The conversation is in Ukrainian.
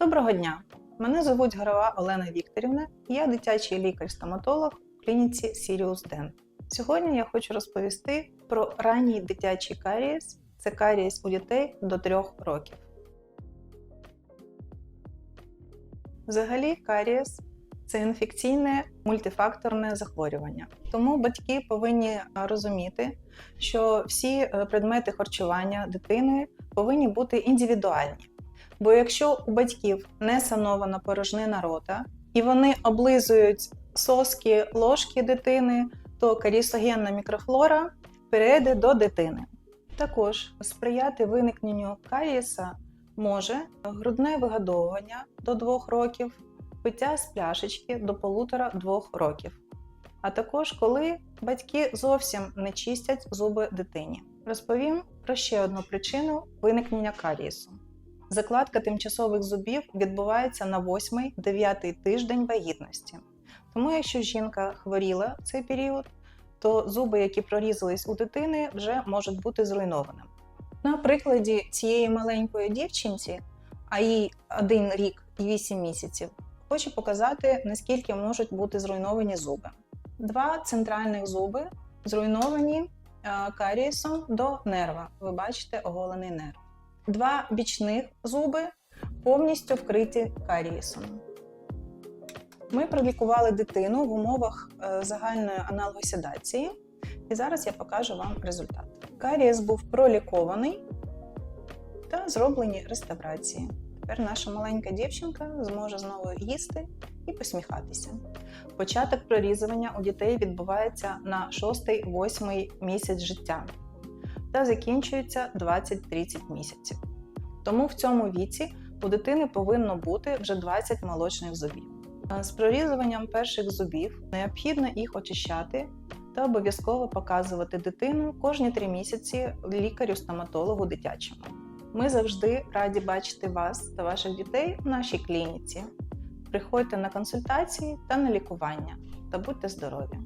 Доброго дня! Мене звуть Гарова Олена Вікторівна, я дитячий лікар-стоматолог в клініці Sirius Dent. Сьогодні я хочу розповісти про ранній дитячий карієс. Це карієс у дітей до 3 років. Взагалі, карієс це інфекційне мультифакторне захворювання. Тому батьки повинні розуміти, що всі е, предмети харчування дитини повинні бути індивідуальні. Бо якщо у батьків не санована порожнина рота і вони облизують соски ложки дитини, то карісогенна мікрофлора перейде до дитини. Також сприяти виникненню карієса може грудне вигодовування до 2 років, пиття з пляшечки до 1,5-2 років, а також коли батьки зовсім не чистять зуби дитині. Розповім про ще одну причину виникнення карієсу. Закладка тимчасових зубів відбувається на 8-9 тиждень вагітності. Тому, якщо жінка хворіла в цей період, то зуби, які прорізались у дитини, вже можуть бути зруйнованими. На прикладі цієї маленької дівчинці, а їй 1 рік і 8 місяців, хочу показати, наскільки можуть бути зруйновані зуби. Два центральних зуби зруйновані е, карієсом до нерва. Ви бачите оголений нерв. Два бічних зуби повністю вкриті карієсом. Ми пролікували дитину в умовах е, загальної аналгоседації, і зараз я покажу вам результат. Карієс був пролікований та зроблені реставрації. Тепер наша маленька дівчинка зможе знову їсти і посміхатися. Початок прорізування у дітей відбувається на 6-8 місяць життя та закінчується 20-30 місяців. Тому в цьому віці у дитини повинно бути вже 20 молочних зубів. З прорізуванням перших зубів необхідно їх очищати та обов'язково показувати дитину кожні 3 місяці лікарю-стоматологу дитячому. Ми завжди раді бачити вас та ваших дітей в нашій клініці. Приходьте на консультації та на лікування та будьте здорові!